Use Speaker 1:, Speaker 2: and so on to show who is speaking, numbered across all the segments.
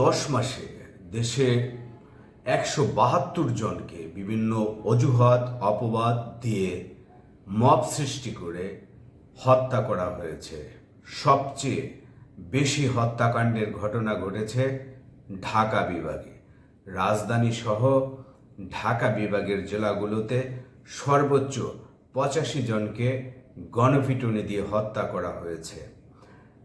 Speaker 1: দশ মাসে দেশে একশো বাহাত্তর জনকে বিভিন্ন অজুহাত, অপবাদ দিয়ে মব সৃষ্টি করে হত্যা করা হয়েছে। সবচেয়ে বেশি হত্যাকাণ্ডের ঘটনা ঘটেছে ঢাকা বিভাগে। রাজধানী সহ ঢাকা বিভাগের জেলাগুলোতে সর্বোচ্চ পঁচাশি জনকে গণপিটুনি দিয়ে হত্যা করা হয়েছে।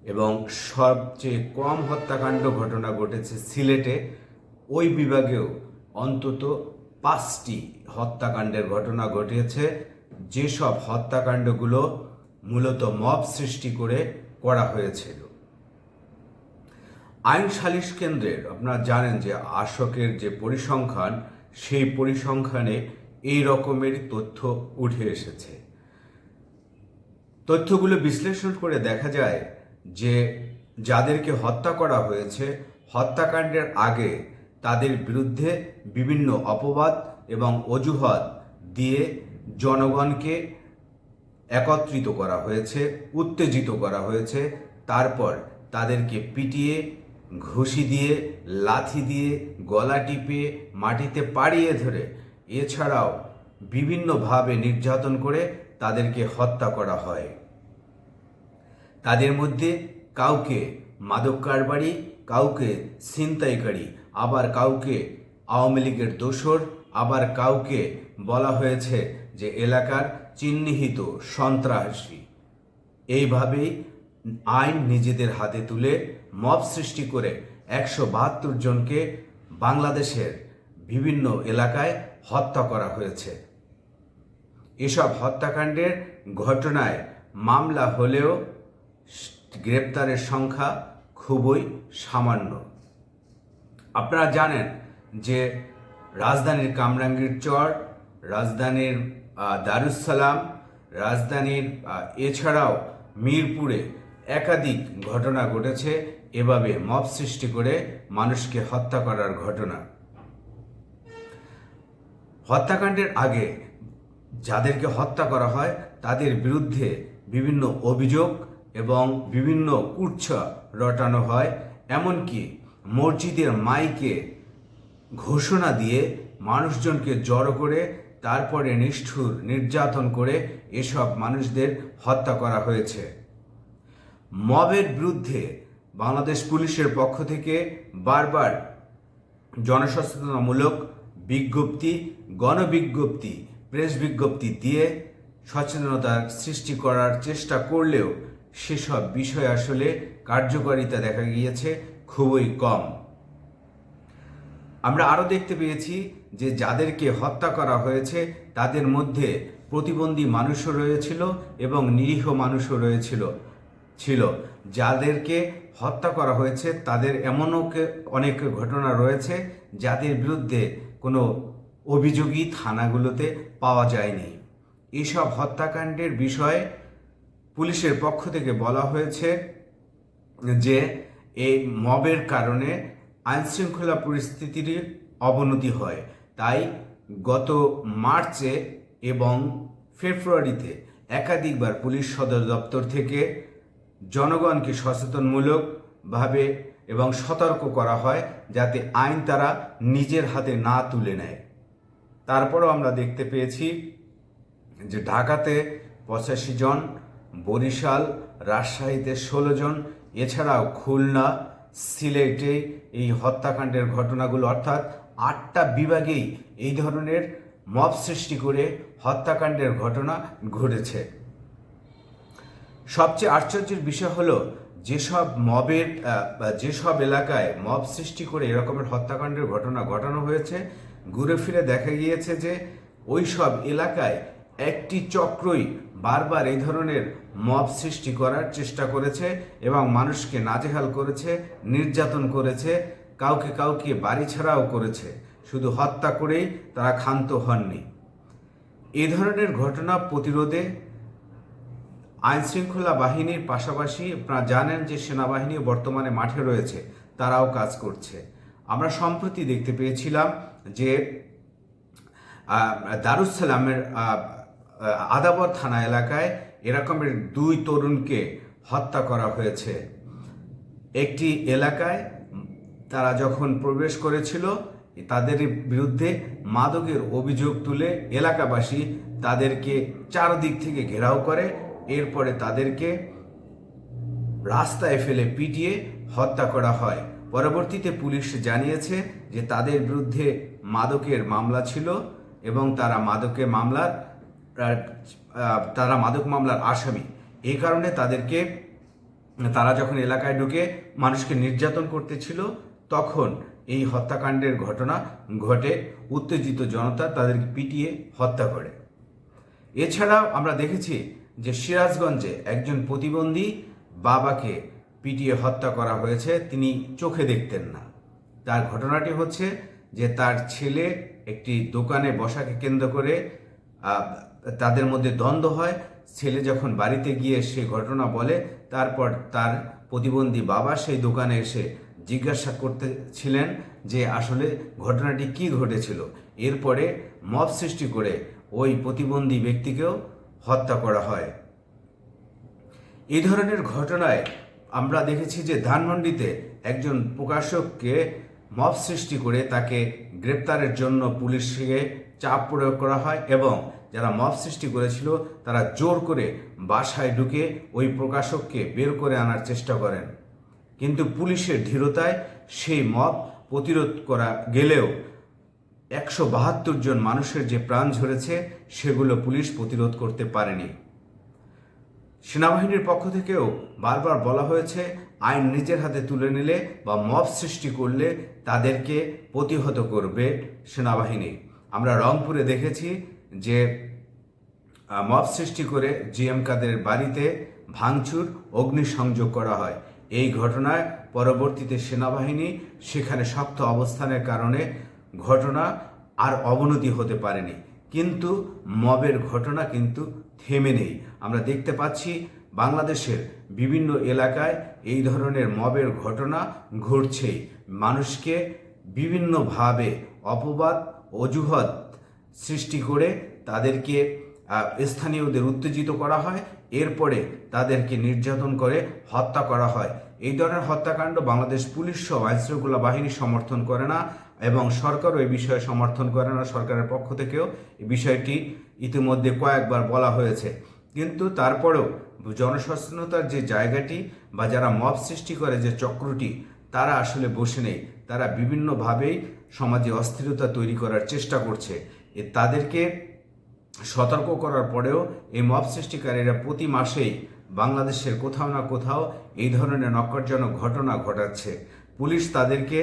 Speaker 1: এবং সবচেয়ে কম হত্যাকাণ্ড ঘটনা ঘটেছে সিলেটে, ওই বিভাগেও অন্তত পাঁচটি হত্যাকাণ্ডের ঘটনা ঘটেছে যেসব হত্যাকাণ্ডগুলো মূলত মব সৃষ্টি করে করা হয়েছিল। আইন সালিশ কেন্দ্রের, আপনারা জানেন যে আশকের যে পরিসংখ্যান, সেই পরিসংখ্যানে এই রকমের তথ্য উঠে এসেছে। তথ্যগুলো বিশ্লেষণ করে দেখা যায় যে যাদেরকে হত্যা করা হয়েছে, হত্যাকাণ্ডের আগে তাদের বিরুদ্ধে বিভিন্ন অপবাদ এবং অজুহাত দিয়ে জনগণকে একত্রিত করা হয়েছে, উত্তেজিত করা হয়েছে। তারপর তাদেরকে পিটিয়ে, ঘুষি দিয়ে, লাথি দিয়ে, গলা টিপে, মাটিতে পাড়িয়ে ধরে এছাড়াও বিভিন্নভাবে নির্যাতন করে তাদেরকে হত্যা করা হয়। তাদের মধ্যে কাউকে মাদক কারবারি, কাউকে ছিনতাইকারী, আবার কাউকে আওয়ামী লীগের দোসর আবার কাউকে বলা হয়েছে যে এলাকার চিহ্নিত সন্ত্রাসী। এইভাবেই আইন নিজেদের হাতে তুলে মব সৃষ্টি করে একশো বাহাত্তর জনকে বাংলাদেশের বিভিন্ন এলাকায় হত্যা করা হয়েছে। এসব হত্যাকাণ্ডের ঘটনায় মামলা হলেও গ্রেপ্তারের সংখ্যা খুবই সামান্য। আপনারা জানেন যে রাজধানীর কামরাঙ্গীর চর, রাজধানীর দারুসালাম রাজধানীর এছাড়াও মিরপুরে একাধিক ঘটনা ঘটেছে, এভাবে মব সৃষ্টি করে মানুষকে হত্যা করার ঘটনা। হত্যাকাণ্ডের আগে যাদেরকে হত্যা করা হয়, তাদের বিরুদ্ধে বিভিন্ন অভিযোগ এবং বিভিন্ন কুচ্ছা রটানো হয়, এমনকি মসজিদের মাইকে ঘোষণা দিয়ে মানুষজনকে জড়ো করে, তারপরে নিষ্ঠুর নির্যাতন করে এসব মানুষদের হত্যা করা হয়েছে। মবের বিরুদ্ধে বাংলাদেশ পুলিশের পক্ষ থেকে বারবার জনসচেতনামূলক বিজ্ঞপ্তি, গণবিজ্ঞপ্তি, প্রেস বিজ্ঞপ্তি দিয়ে সচেতনতা সৃষ্টি করার চেষ্টা করলেও সেসব বিষয় আসলে কার্যকারিতা দেখা গিয়েছে খুবই কম। আমরা আরও দেখতে পেয়েছি যে যাদেরকে হত্যা করা হয়েছে, তাদের মধ্যে প্রতিবন্ধী মানুষও রয়েছিল এবং নিরীহ মানুষও রয়েছিল, ছিল। যাদেরকে হত্যা করা হয়েছে, তাদের এমনও অনেক ঘটনা রয়েছে যাদের বিরুদ্ধে কোনো অভিযোগই থানাগুলোতে পাওয়া যায়নি। এসব হত্যাকাণ্ডের বিষয়ে পুলিশের পক্ষ থেকে বলা হয়েছে যে এই মবের কারণে আইনশৃঙ্খলা পরিস্থিতির অবনতি হয়। তাই গত মার্চে এবং ফেব্রুয়ারিতে একাধিকবার পুলিশ সদর দপ্তর থেকে জনগণকে সচেতনমূলকভাবে এবং সতর্ক করা হয় যাতে আইন তারা নিজের হাতে না তুলে নেয়। তারপরও আমরা দেখতে পেয়েছি যে ঢাকাতে পঁচাশি জন বরিশাল, রাজশাহীতে ষোলো জন, এছাড়াও খুলনা, সিলেটে এই হত্যাকাণ্ডের ঘটনাগুলো, অর্থাৎ আটটা বিভাগেই এই ধরনের মব সৃষ্টি করে হত্যাকাণ্ডের ঘটনা ঘটেছে। সবচেয়ে আশ্চর্যের বিষয় হলো, যেসব মবের যেসব এলাকায় মব সৃষ্টি করে এরকমের হত্যাকাণ্ডের ঘটনা ঘটানো হয়েছে, ঘুরে ফিরে দেখা গিয়েছে যে ওই সব এলাকায় একটি চক্রই বারবার এই ধরনের মব সৃষ্টি করার চেষ্টা করেছে এবং মানুষকে নাজেহাল করেছে, নির্যাতন করেছে, কাউকে কাউকে বাড়ি ছাড়াও করেছে। শুধু হত্যা করেই তারা ক্ষান্ত হননি। এ ধরনের ঘটনা প্রতিরোধে আইন শৃঙ্খলা বাহিনীর পাশাপাশি আপনারা জানেন যে সেনাবাহিনী বর্তমানে মাঠে রয়েছে, তারাও কাজ করছে। আমরা সম্প্রতি দেখতে পেয়েছিলাম যে দারুসালামের আদাবর থানা এলাকায় এরকমের দুই তরুণকে হত্যা করা হয়েছে। একটি এলাকায় তারা যখন প্রবেশ করেছিল, তাদের বিরুদ্ধে মাদকের অভিযোগ তুলে এলাকাবাসী তাদেরকে চারদিক থেকে ঘেরাও করে, এরপরে তাদেরকে রাস্তায় ফেলে পিটিয়ে হত্যা করা হয়। পরবর্তীতে পুলিশ জানিয়েছে যে তাদের বিরুদ্ধে মাদকের মামলা ছিল এবং তারা মাদকের মামলার তারা মাদক মামলার আসামি। এই কারণে তাদেরকে, তারা যখন এলাকায় ঢুকে মানুষকে নির্যাতন করতেছিল তখন এই হত্যাকাণ্ডের ঘটনা ঘটে। উত্তেজিত জনতা তাদেরকে পিটিয়ে হত্যা করে। এছাড়াও আমরা দেখেছি যে সিরাজগঞ্জে একজন প্রতিবন্ধী বাবাকে পিটিয়ে হত্যা করা হয়েছে, তিনি চোখে দেখতেন না। তার ঘটনাটি হচ্ছে যে তার ছেলে একটি দোকানে বসাকে কেন্দ্র করে তাদের মধ্যে দ্বন্দ্ব হয়। ছেলে যখন বাড়িতে গিয়ে সে ঘটনা বলে, তারপর তার প্রতিবন্ধী বাবা সেই দোকানে এসে জিজ্ঞাসা করতেছিলেন যে, আসলে ঘটনাটি কি ঘটেছিল? এরপরে মব সৃষ্টি করে ওই প্রতিবন্ধী ব্যক্তিকেও হত্যা করা হয়। এই ধরনের ঘটনায় আমরা দেখেছি যে ধানমন্ডিতে একজন প্রকাশককে মব সৃষ্টি করে তাকে গ্রেপ্তারের জন্য পুলিশকে চাপ প্রয়োগ করা হয় এবং যারা মব সৃষ্টি করেছিল, তারা জোর করে বাসায় ঢুকে ওই প্রকাশককে বের করে আনার চেষ্টা করেন। কিন্তু পুলিশের ধীরতায় সেই মব প্রতিরোধ করা গেলেও একশো বাহাত্তর জন মানুষের যে প্রাণ ঝরেছে, সেগুলো পুলিশ প্রতিরোধ করতে পারেনি। সেনাবাহিনীর পক্ষ থেকেও বারবার বলা হয়েছে, আইন নিজের হাতে তুলে নিলে বা মব সৃষ্টি করলে তাদেরকে প্রতিহত করবে সেনাবাহিনী। আমরা রংপুরে দেখেছি যে মব সৃষ্টি করে জিএম কাদের বাড়িতে ভাঙচুর, অগ্নিসংযোগ করা হয়। এই ঘটনায় পরবর্তীতে সেনাবাহিনী সেখানে শক্ত অবস্থানের কারণে ঘটনা আর অবনতি হতে পারেনি। কিন্তু মবের ঘটনা কিন্তু থেমে নেই। আমরা দেখতে পাচ্ছি বাংলাদেশের বিভিন্ন এলাকায় এই ধরনের মবের ঘটনা ঘটছে মানুষকে বিভিন্নভাবে অপবাদ, অজুহাত সৃষ্টি করে তাদেরকে স্থানীয়দের উত্তেজিত করা হয়, এরপরে তাদেরকে নির্যাতন করে হত্যা করা হয়। এই ধরনের হত্যাকাণ্ড বাংলাদেশ পুলিশ সহ আইনশৃঙ্খলা বাহিনী সমর্থন করে না এবং সরকারও এই বিষয়ে সমর্থন করে না সরকারের পক্ষ থেকেও। এই বিষয়টি ইতিমধ্যে কয়েকবার বলা হয়েছে। কিন্তু তারপরেও জনসচেতনতার যে জায়গাটি বা যারা মব সৃষ্টি করে যে চক্রটি, তারা আসলে বসে নেই। তারা বিভিন্নভাবেই সমাজে অস্থিরতা তৈরি করার চেষ্টা করছে। এ তাদেরকে সতর্ক করার পরেও এই মব সৃষ্টিকারীরা প্রতি মাসেই বাংলাদেশের কোথাও না কোথাও এই ধরনের নক্করজনক ঘটনা ঘটাচ্ছে। পুলিশ তাদেরকে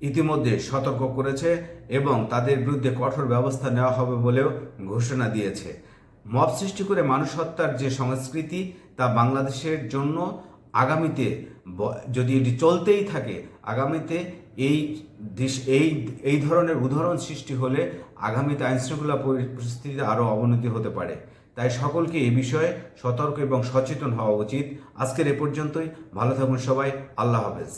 Speaker 1: ইতিমধ্যে সতর্ক করেছে এবং তাদের বিরুদ্ধে কঠোর ব্যবস্থা নেওয়া হবে বলেও ঘোষণা দিয়েছে। মব সৃষ্টি করে মানুষ হত্যার যে সংস্কৃতি তা বাংলাদেশের জন্য আগামীতে যদি এটি চলতেই থাকে, আগামীতে এই এই এই ধরনের উদাহরণ সৃষ্টি হলে আগামীতে আইনশৃঙ্খলা পরিস্থিতিতে আরও অবনতি হতে পারে। তাই সকলকে এ বিষয়ে সতর্ক এবং সচেতন হওয়া উচিত। আজকের এ পর্যন্তই। ভালো থাকুন সবাই। আল্লাহ হাফেজ।